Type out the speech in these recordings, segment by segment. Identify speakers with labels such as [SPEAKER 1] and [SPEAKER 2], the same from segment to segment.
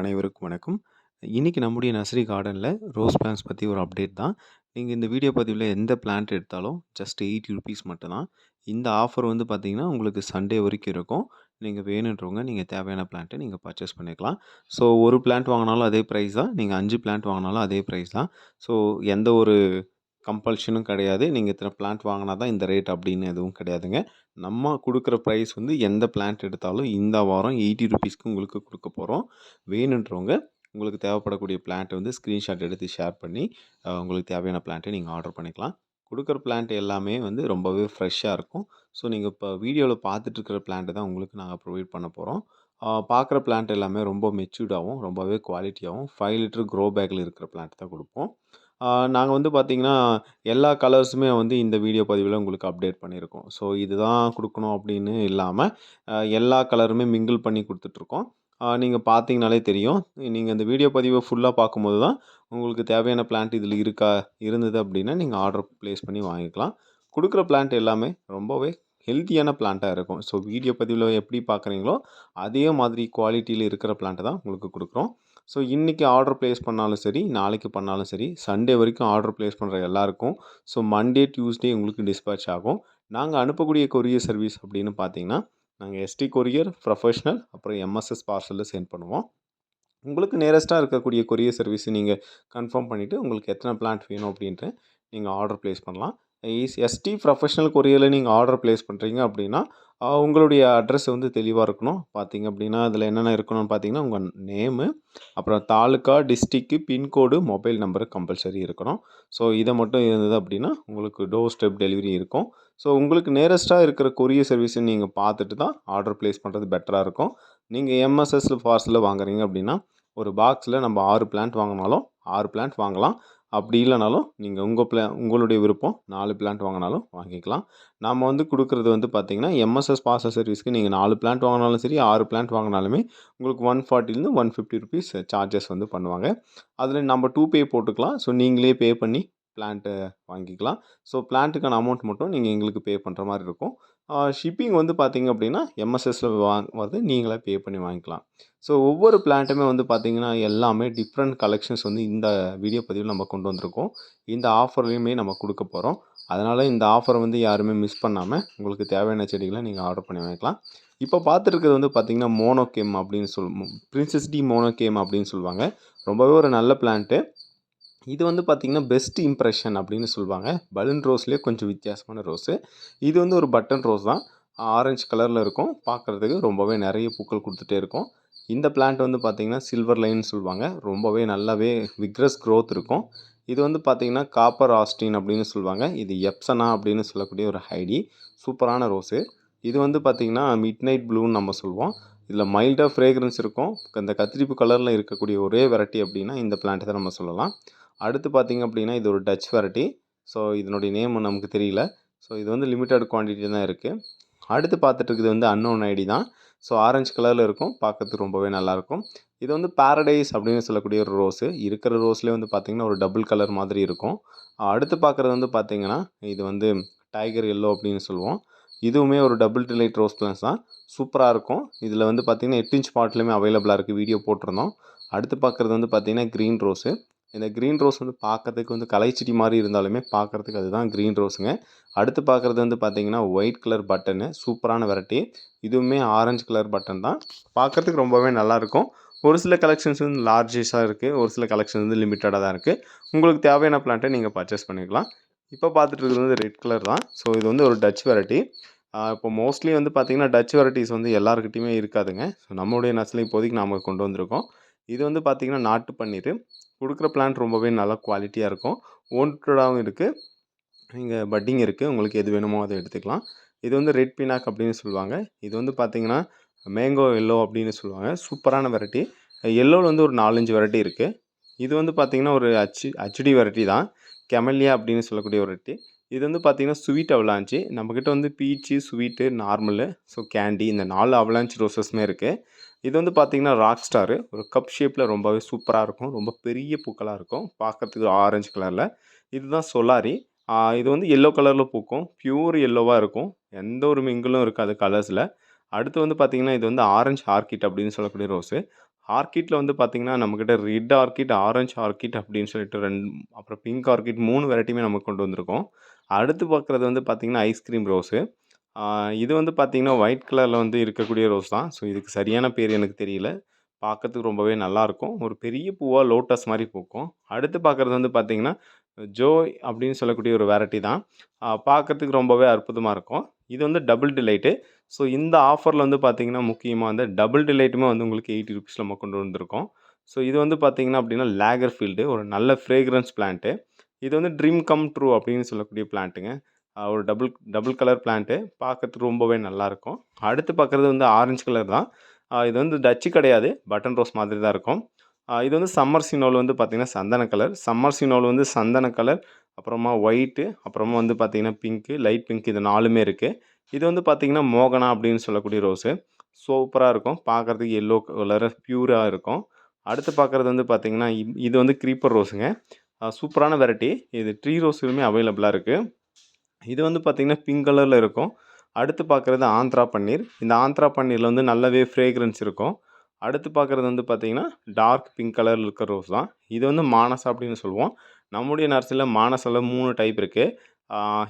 [SPEAKER 1] அனைவருக்கும் வணக்கம். இன்னைக்கு நம்முடைய நர்சரி கார்டனில் ரோஸ் பிளான்ஸ் பற்றி ஒரு அப்டேட் தான். நீங்கள் இந்த வீடியோ பதிவில் எந்த பிளான்ட் எடுத்தாலும் ஜஸ்ட் ₹80 மட்டும் தான். இந்த ஆஃபர் வந்து பார்த்தீங்கன்னா, உங்களுக்கு சண்டே வரைக்கும் இருக்கும். நீங்கள் வேணுன்றவங்க நீங்கள் தேவையான பிளான்ட்டை நீங்கள் பர்ச்சேஸ் பண்ணிக்கலாம். ஸோ ஒரு பிளான்ட் வாங்கினாலும் அதே ப்ரைஸ் தான். நீங்கள் அஞ்சு பிளான்ட் வாங்கினாலும் அதே ப்ரைஸ் தான். ஸோ எந்த ஒரு கம்பல்ஷனும் கிடையாது. நீங்கள் இத்தனை பிளான்ட் வாங்கினா தான் இந்த ரேட் அப்படின்னு எதுவும் கிடையாதுங்க. நம்ம கொடுக்குற ப்ரைஸ் வந்து எந்த பிளான்ட் எடுத்தாலும் இந்த வாரம் ₹80க்கு உங்களுக்கு கொடுக்க போகிறோம் வேணுன்றவங்க உங்களுக்கு தேவைப்படக்கூடிய பிளான்ட்டை வந்து ஸ்க்ரீன்ஷாட் எடுத்து ஷேர் பண்ணி, உங்களுக்கு தேவையான பிளான்ட்டை நீங்கள் ஆர்டர் பண்ணிக்கலாம். கொடுக்குற பிளான்ட் எல்லாமே வந்து ரொம்பவே ஃப்ரெஷ்ஷாக இருக்கும். ஸோ நீங்கள் இப்போ வீடியோவில் பார்த்துட்டு இருக்கிற பிளான்ட்டு தான் உங்களுக்கு நாங்கள் ப்ரொவைட் பண்ண போகிறோம் பார்க்குற பிளான்ட் எல்லாமே ரொம்ப மெச்சூர்டாகவும் ரொம்பவே குவாலிட்டியாகவும் ஃபைவ் லிட்டர் க்ரோ பேக்கில் இருக்கிற பிளான்ட் தான் கொடுப்போம் நாங்கள் வந்து பார்த்திங்கன்னா எல்லா கலர்ஸுமே வந்து இந்த வீடியோ பதிவில் உங்களுக்கு அப்டேட் பண்ணியிருக்கோம். ஸோ இதுதான் கொடுக்கணும் அப்படின்னு இல்லாமல் எல்லா கலருமே மிங்கிள் பண்ணி கொடுத்துட்ருக்கோம் நீங்கள் பார்த்தீங்கனாலே தெரியும். நீங்கள் இந்த வீடியோ பதிவை ஃபுல்லாக பார்க்கும்போது தான், உங்களுக்கு தேவையான பிளான்ட் இதில் இருக்கா? இருந்தது அப்படின்னா, நீங்கள் ஆர்டர் ப்ளேஸ் பண்ணி வாங்கிக்கலாம். கொடுக்குற பிளான்ட் எல்லாமே ரொம்பவே ஹெல்த்தியான பிளான்ட்டாக இருக்கும். ஸோ வீடியோ பதிவில் எப்படி பார்க்குறீங்களோ, அதே மாதிரி குவாலிட்டியில் இருக்கிற பிளான்ட்டை தான் உங்களுக்கு கொடுக்குறோம் ஸோ இன்றைக்கி ஆர்டர் ப்ளேஸ் பண்ணாலும் சரி, நாளைக்கு பண்ணாலும் சரி, சண்டே வரைக்கும் ஆர்டர் ப்ளேஸ் பண்ணுற எல்லாருக்கும், ஸோ மண்டே, டியூஸ்டே உங்களுக்கு டிஸ்பேட்ச் ஆகும். நாங்கள் அனுப்பக்கூடிய கொரியர் சர்வீஸ் அப்படின்னு பார்த்தீங்கன்னா, நாங்கள் எஸ்டி கொரியர், ப்ரொஃபஷனல் அப்புறம் எம்எஸ்எஸ் பார்சலில் சென்ட் பண்ணுவோம். உங்களுக்கு நேரஸ்ட்டாக இருக்கக்கூடிய கொரியர் சர்வீஸை நீங்கள் கன்ஃபார்ம் பண்ணிவிட்டு உங்களுக்கு எத்தனை பிளான்ட் வேணும் அப்படின்ட்டு நீங்கள் ஆர்டர் ப்ளேஸ் பண்ணலாம். இஸ் எஸ்டி ப்ரொஃபஷனல் கொரியரில் நீங்கள் ஆர்டர் ப்ளேஸ் பண்ணுறீங்க அப்படின்னா, உங்களுடைய அட்ரஸ் வந்து தெளிவாக இருக்கணும். பார்த்தீங்க அப்படின்னா, அதில் என்னென்ன இருக்கணும்னு பார்த்தீங்கன்னா, உங்கள் நேமு, அப்புறம் taluka, district pincode, mobile number compulsory இருக்கணும். ஸோ இதை மட்டும் இருந்தது அப்படின்னா, உங்களுக்கு டோர் ஸ்டெப் டெலிவரி இருக்கும். ஸோ உங்களுக்கு நேரஸ்ட்டாக இருக்கிற கொரியர் சர்வீஸை நீங்கள் பார்த்துட்டு தான் ஆர்டர் ப்ளேஸ் பண்ணுறது பெட்டராக இருக்கும். நீங்கள் எம்எஸ்எஸ்ல பார்சலில் வாங்குறீங்க அப்படின்னா, ஒரு பாக்ஸில் நம்ம ஆறு பிளான்ட் வாங்கினாலும் ஆறு பிளான்ட் வாங்கலாம். அப்படி இல்லைனாலும் நீங்கள் உங்கள் பிளா உங்களுடைய விருப்பம் நாலு பிளான்ட் வாங்கினாலும் வாங்கிக்கலாம். நாம் வந்து கொடுக்குறது வந்து பார்த்தீங்கன்னா, எம்எஸ்எஸ் பார்சல் சர்வீஸ்க்கு நீங்கள் நாலு பிளான்ட் வாங்கினாலும் சரி, ஆறு பிளான்ட் வாங்கினாலுமே உங்களுக்கு ₹140லேருந்து ₹150 சார்ஜஸ் வந்து பண்ணுவாங்க. அதில் நம்ம டூ பே போட்டுக்கலாம். ஸோ நீங்களே பே பண்ணி பிளான்ட்டு வாங்கிக்கலாம். ஸோ பிளான்ட்டுக்கான அமௌண்ட் மட்டும் நீங்கள் எங்களுக்கு பே பண்ணுற மாதிரி இருக்கும். ஷிப்பிங் வந்து பார்த்திங்க அப்படின்னா, எம்எஸ்எஸ்ல வந்து நீங்களே பே பண்ணி வாங்கிக்கலாம். ஸோ ஒவ்வொரு பிளான்ட்டுமே வந்து பார்த்திங்கன்னா எல்லாமே டிஃப்ரெண்ட் கலெக்ஷன்ஸ் வந்து இந்த வீடியோ பதிவில் நம்ம கொண்டு வந்திருக்கோம். இந்த ஆஃபர்லையுமே நம்ம கொடுக்க போகிறோம் அதனால் இந்த ஆஃபர் வந்து யாருமே மிஸ் பண்ணாமல் உங்களுக்கு தேவையான செடிகளை நீங்கள் ஆர்டர் பண்ணி வாங்கிக்கலாம். இப்போ பார்த்துட்டு வந்து பார்த்திங்கன்னா மோனோகேம் அப்படின்னு சொல் பிரின்சஸ் டி மோனோகேம் அப்படின்னு சொல்லுவாங்க. ரொம்பவே ஒரு நல்ல பிளான்ட்டு. இது வந்து பார்த்திங்கன்னா பெஸ்ட் இம்ப்ரெஷன் அப்படின்னு சொல்லுவாங்க. பலூன் ரோஸ்லேயே கொஞ்சம் வித்தியாசமான ரோஸு. இது வந்து ஒரு பட்டன் ரோஸ் தான். ஆரஞ்சு கலரில் இருக்கும். பார்க்கறதுக்கு ரொம்பவே நிறைய பூக்கள் கொடுத்துட்டே இருக்கும். இந்த பிளான்ட் வந்து பார்த்திங்கன்னா சில்வர் லைன்னு சொல்லுவாங்க. ரொம்பவே நல்லாவே விக்ரஸ் க்ரோத் இருக்கும். இது வந்து பார்த்திங்கன்னா காப்பர் ஆஸ்டின் அப்படின்னு சொல்லுவாங்க. இது எப்சனா அப்படின்னு சொல்லக்கூடிய ஒரு ஹைடி. சூப்பரான ரோஸு. இது வந்து பார்த்திங்கன்னா மிட் நைட் ப்ளூன்னு நம்ம சொல்லுவோம். இதில் மைல்டாக ஃப்ரேக்ரன்ஸ் இருக்கும். இந்த கத்திரிப்பு கலரில் இருக்கக்கூடிய ஒரே வெரைட்டி அப்படின்னா, இந்த பிளான்ட்ட தான் நம்ம சொல்லலாம். அடுத்து பார்த்திங்க அப்படின்னா, இது ஒரு டச் வெரைட்டி. ஸோ இதனுடைய நேம் நமக்கு தெரியல. ஸோ இது வந்து லிமிட்டட் குவான்டிட்டி தான் இருக்குது அடுத்து பார்த்துட்டு வந்து அன்னோன் ஐடி தான். ஸோ ஆரஞ்சு கலரில் இருக்கும். பார்க்கறதுக்கு ரொம்பவே நல்லாயிருக்கும். இது வந்து பேரடைஸ் அப்படின்னு சொல்லக்கூடிய ஒரு ரோஸு. இருக்கிற ரோஸ்லேயே வந்து பார்த்திங்கன்னா ஒரு டபுள் கலர் மாதிரி இருக்கும். அடுத்து பார்க்குறது வந்து பார்த்திங்கன்னா இது வந்து டைகர் எல்லோ அப்படின்னு சொல்லுவோம். இதுவுமே ஒரு டபுள் டிலைட் ரோஸ் பிளான்ட்ஸ் தான். சூப்பராக இருக்கும். இதில் வந்து பார்த்தீங்கன்னா, 8 இன்ச் பாட்லையுமே அவைலபிளாக இருக்குது வீடியோ போட்டிருந்தோம். அடுத்து பார்க்குறது வந்து பார்த்திங்கன்னா கிரீன் ரோஸு. இந்த க்ரீன் ரோஸ் வந்து பார்க்கறதுக்கு வந்து கலைச்செடி மாதிரி இருந்தாலுமே, பார்க்கறதுக்கு அதுதான் க்ரீன் ரோஸுங்க. அடுத்து பார்க்குறது வந்து பார்த்திங்கன்னா ஒயிட் கலர் பட்டனு. சூப்பரான வெரைட்டி. இதுவுமே ஆரஞ்சு கலர் பட்டன் தான். பார்க்கறதுக்கு ரொம்பவே நல்லாயிருக்கும். ஒரு சில கலெக்ஷன்ஸ் வந்து லார்ஜஸாக இருக்குது ஒரு சில கலெக்ஷன்ஸ் வந்து லிமிட்டடாக தான் இருக்குது உங்களுக்கு தேவையான பிளான்ட்டை நீங்கள் பர்ச்சேஸ் பண்ணிக்கலாம். இப்போ பார்த்துட்டு இருக்கிறது வந்து ரெட் கலர் தான். ஸோ இது வந்து ஒரு டச் வெரைட்டி. இப்போ மோஸ்ட்லி வந்து பார்த்திங்கன்னா டச் வெரைட்டிஸ் வந்து எல்லாருக்கிட்டையுமே இருக்காதுங்க. ஸோ நம்முடைய நர்சரில இப்போதைக்கு நாம் கொண்டு வந்திருக்கோம். இது வந்து பார்த்திங்கன்னா நாட்டு பன்னீர் கொடுக்குற பிளான்ட் ரொம்பவே நல்ல குவாலிட்டியாக இருக்கும். ஓன்டடாவும் இருக்குது இங்கே பட்டிங் இருக்குது உங்களுக்கு எது வேணுமோ அதை எடுத்துக்கலாம். இது வந்து ரெட் பினாக் அப்படின்னு சொல்லுவாங்க. இது வந்து பார்த்திங்கன்னா மேங்கோ எல்லோ அப்படின்னு சொல்லுவாங்க. சூப்பரான வெரைட்டி. எல்லோல வந்து ஒரு 4, 5 வெரைட்டி இருக்குது இது வந்து பார்த்திங்கன்னா ஒரு அச்சு ஹச்டி வெரைட்டி தான். கெமல்லியா அப்படின்னு சொல்லக்கூடிய வெரைட்டி. இது வந்து பார்த்தீங்கன்னா, ஸ்வீட் அவலாஞ்சி. நம்மக்கிட்ட வந்து peach, sweet, normal, so candy இந்த 4 அவலாஞ்ச் ரோசஸுமே இருக்குது இது வந்து பார்த்தீங்கன்னா, ராக் ஸ்டாரு. ஒரு கப் ஷேப்பில் ரொம்பவே சூப்பராக இருக்கும். ரொம்ப பெரிய பூக்களாக இருக்கும். பார்க்கறதுக்கு ஆரஞ்சு கலரில் இதுதான் சொலாரி. இது வந்து எல்லோ கலரில் பூக்கும். பியூர் எல்லோவாக இருக்கும். எந்த ஒரு மிங்கிலும் இருக்காது கலர்ஸில் அடுத்து வந்து பார்த்திங்கன்னா இது வந்து ஆரஞ்சு ஆர்க்கிட் அப்படின்னு சொல்லக்கூடிய ரோஸு. ஆர்கிட்டில் வந்து பார்த்திங்கன்னா நம்மக்கிட்ட ரெட் ஆர்க்கிட், ஆரஞ்சு ஆர்க்கிட் அப்படின்னு சொல்லிட்டு ரெண்டு அப்புறம் பிங்க் ஆர்கிட் மூணு வெரைட்டியுமே நம்ம கொண்டு வந்திருக்கோம். அடுத்து பார்க்குறது வந்து பார்த்தீங்கன்னா, ஐஸ்கிரீம் ரோஸு. இது வந்து பார்த்திங்கன்னா ஒயிட் கலரில் வந்து இருக்கக்கூடிய ரோஸ் தான். ஸோ இதுக்கு சரியான பேர் எனக்கு தெரியல. பார்க்கறதுக்கு ரொம்பவே நல்லாயிருக்கும். ஒரு பெரிய பூவாக லோட்டஸ் மாதிரி பூக்கும். அடுத்து பார்க்குறது வந்து பார்த்தீங்கன்னா, ஜோய் அப்படின்னு சொல்லக்கூடிய ஒரு வெரைட்டி தான். பார்க்குறதுக்கு பார்க்கறதுக்கு ரொம்பவே அற்புதமாக இருக்கும். இது வந்து டபுள் டிலைட்டு. ஸோ இந்த ஆஃபரில் வந்து பார்த்திங்கன்னா முக்கியமாக வந்து டபுள் டிலைட்டுமே வந்து உங்களுக்கு எயிட்டி 80 நம்ம கொண்டு வந்திருக்கோம். ஸோ இது வந்து பார்த்தீங்கன்னா அப்படின்னா, லேகர் ஃபீல்டு ஒரு நல்ல ஃப்ரேக்ரன்ஸ் பிளான்ட்டு. இது வந்து ட்ரீம் கம் ட்ரூ அப்படின்னு சொல்லக்கூடிய பிளான்ட்டுங்க. ஒரு டபுள் டபுள் கலர் பிளான்ட்டு. பார்க்கறதுக்கு ரொம்பவே நல்லாயிருக்கும். அடுத்து பார்க்குறது வந்து ஆரஞ்சு கலர் தான். இது வந்து டச்சு கிடையாது. பட்டன் ரோஸ் மாதிரி தான் இருக்கும். இது வந்து சம்மர் சினோல் வந்து பார்த்திங்கன்னா சந்தன கலர். சம்மர் சினோல் வந்து சந்தன கலர், அப்புறமா ஒயிட்டு, அப்புறமா வந்து பார்த்திங்கன்னா பிங்க்கு, லைட் பிங்க் இது நாலுமே இருக்குது இது வந்து பார்த்தீங்கன்னா, மோகனா அப்படின்னு சொல்லக்கூடிய ரோஸு. சூப்பராக இருக்கும். பார்க்கறதுக்கு எல்லோ கலராக ப்யூராக இருக்கும். அடுத்து பார்க்குறது வந்து பார்த்தீங்கன்னா, இது வந்து க்ரீப்பர் ரோஸுங்க. சூப்பரான வெரைட்டி. இது ட்ரீ ரோஸுமே அவைலபிளாக இருக்குது இது வந்து பார்த்திங்கன்னா பிங்க் கலரில் இருக்கும். அடுத்து பார்க்குறது ஆந்திரா பன்னீர். இந்த ஆந்திரா பன்னீரில் வந்து நல்லாவே ஃப்ரேக்ரன்ஸ் இருக்கும். அடுத்து பார்க்குறது வந்து பார்த்தீங்கன்னா, டார்க் பிங்க் கலரில் இருக்கிற ரோஸ் தான். இது வந்து மானசா அப்படின்னு சொல்லுவோம். நம்முடைய நர்சரில மானஸ்ல 3 டைப் இருக்குது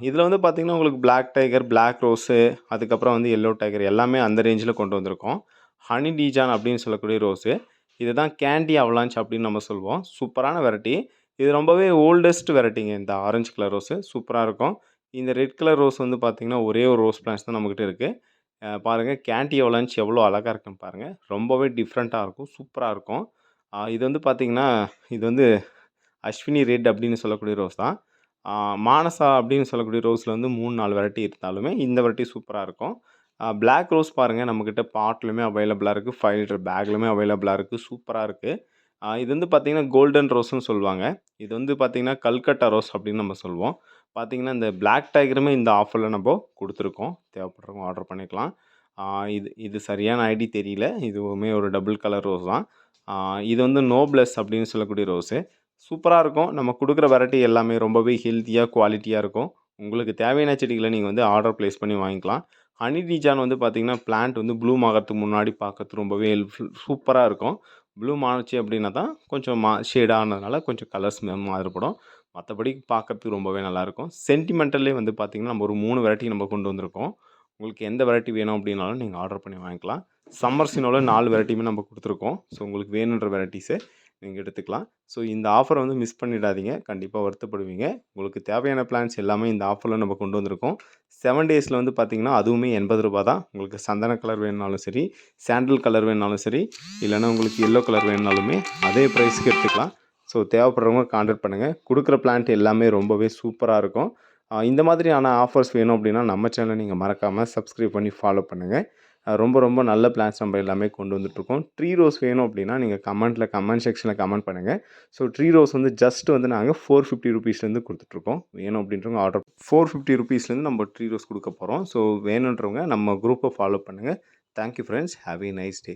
[SPEAKER 1] இதில் வந்து பார்த்திங்கன்னா உங்களுக்கு பிளாக் டைகர், பிளாக் ரோஸு, அதுக்கப்புறம் வந்து எல்லோ டைகர் எல்லாமே அந்த ரேஞ்சில் கொண்டு வந்திருக்கோம். ஹனி டீஜான் அப்படின்னு சொல்லக்கூடிய ரோஸு. இதுதான் கேண்டி அவலாஞ்ச் அப்படின்னு நம்ம சொல்லுவோம். சூப்பரான வெரைட்டி. இது ரொம்பவே ஓல்டஸ்ட் வெரைட்டிங்க இந்த ஆரஞ்சு கலர் ரோஸு. சூப்பராக இருக்கும். இந்த ரெட் கலர் ரோஸ் வந்து பார்த்தீங்கன்னா, ஒரே ஒரு ரோஸ் பிளான்ஸ் தான் நம்மக்கிட்ட இருக்குது பாருங்கள் பாருங்க கேண்டி எவ்வளோ அழகாக இருக்குன்னு பாருங்கள் ரொம்பவே டிஃப்ரெண்ட்டாக இருக்கும். சூப்பராக இருக்கும். இது வந்து பார்த்தீங்கன்னா, இது வந்து அஸ்வினி ரெட் அப்படின்னு சொல்லக்கூடிய ரோஸ் தான். மானசா அப்படின்னு சொல்லக்கூடிய ரோஸில் வந்து 3, 4 வெரைட்டி இருந்தாலுமே, இந்த வெரைட்டி சூப்பராக இருக்கும். பிளாக் ரோஸ் பாருங்கள் நம்மக்கிட்ட பாட்டிலுமே அவைலபிளாக இருக்குது ஃபைவ் லிட்டர் பேக்லயுமே அவைலபிளாக இருக்குது சூப்பராக இருக்குது இது வந்து பார்த்திங்கன்னா கோல்டன் ரோஸ்ன்னு சொல்லுவாங்க. இது வந்து பார்த்திங்கன்னா கல்கட்டா ரோஸ் அப்படின்னு நம்ம சொல்லுவோம். பார்த்தீங்கன்னா, இந்த பிளாக் டைகருமே இந்த ஆஃபரில் நம்ம கொடுத்துருக்கோம் தேவைப்படுறவங்க ஆர்டர் பண்ணிக்கலாம். இது இது சரியான ஐடி தெரியல. இதுவுமே ஒரு டபுள் கலர் ரோஸ் தான். இது வந்து நோப்லஸ் அப்படின்னு சொல்லக்கூடிய ரோஸு. சூப்பராக இருக்கும். நம்ம கொடுக்குற வெரைட்டி எல்லாமே ரொம்பவே ஹெல்த்தியாக குவாலிட்டியாக இருக்கும். உங்களுக்கு தேவையான செடிகளை நீங்கள் வந்து ஆர்டர் ப்ளேஸ் பண்ணி வாங்கிக்கலாம். ஹனி டீஜான் வந்து பார்த்தீங்கன்னா, பிளான்ட் வந்து ப்ளூம் ஆகிறதுக்கு முன்னாடி பார்க்கறது ரொம்பவே ஹெல்ப்ஃபுல் சூப்பராக இருக்கும். ப்ளூம் ஆனுச்சு அப்படின்னா தான் கொஞ்சம் மா ஷேடானதுனால கொஞ்சம் கலர்ஸ் மாறுபடும். மற்றபடி பார்க்கறதுக்கு ரொம்பவே நல்லாயிருக்கும். சென்டிமெண்டல்லே வந்து பார்த்திங்கன்னா நம்ம ஒரு மூணு வெரைட்டி நம்ம கொண்டு வந்திருக்கோம். உங்களுக்கு எந்த வெரைட்டி வேணும் அப்படின்னாலும் நீங்கள் ஆர்டர் பண்ணி வாங்கிக்கலாம். சம்மர் சினோல 4 வெரைட்டியுமே நம்ம கொடுத்துருக்கோம் ஸோ உங்களுக்கு வேணுன்ற வெரைட்டீஸ நீங்கள் எடுத்துக்கலாம். ஸோ இந்த ஆஃபரை வந்து மிஸ் பண்ணிடாதீங்க. கண்டிப்பாக வருத்தப்படுவீங்க. உங்களுக்கு தேவையான பிளான்ஸ் எல்லாமே இந்த ஆஃபரில் நம்ம கொண்டு வந்திருக்கோம். செவன் டேஸில் வந்து பார்த்திங்கன்னா அதுவுமே எண்பது ரூபா தான். உங்களுக்கு சந்தன கலர் வேணுனாலும் சரி, சாண்டில் கலர் வேணுனாலும் சரி, இல்லைன்னா உங்களுக்கு எல்லோ கலர் வேணுனாலுமே அதே ப்ரைஸுக்கு எடுத்துக்கலாம். ஸோ தேவைப்படுறவங்க கான்டாக்ட் பண்ணுங்கள் கொடுக்குற பிளான்ட் எல்லாமே ரொம்பவே சூப்பராக இருக்கும். இந்த மாதிரியான ஆஃபர்ஸ் வேணும் அப்படின்னா, நம்ம சேனலை நீங்கள் மறக்காமல் சப்ஸ்கிரைப் பண்ணி ஃபாலோ பண்ணுங்கள் ரொம்ப ரொம்ப நல்ல பிளான்ஸ் நம்ம எல்லாமே கொண்டு வந்துட்டுருக்கோம். ட்ரீ ரோஸ் வேணும் அப்படின்னா, நீங்கள் கமெண்ட்டில் கமெண்ட் செக்ஷனில் கமெண்ட் பண்ணுங்கள் ஸோ ட்ரீ ரோஸ் வந்து ஜஸ்ட் வந்து நாங்கள் ஃபோர் ஃபிஃப்டி ருபீஸ்லேருந்து கொடுத்துட்ருக்கோம் வேணும் அப்படின்றவங்க ஆர்டர் ஃபோர் ஃபிஃப்டி ருபீஸ்லேருந்து நம்ம ட்ரீ ரோஸ் கொடுக்க போகிறோம் ஸோ வேணுன்றவங்க நம்ம குரூப்பை ஃபாலோ பண்ணுங்க. Thank you friends. A nice day.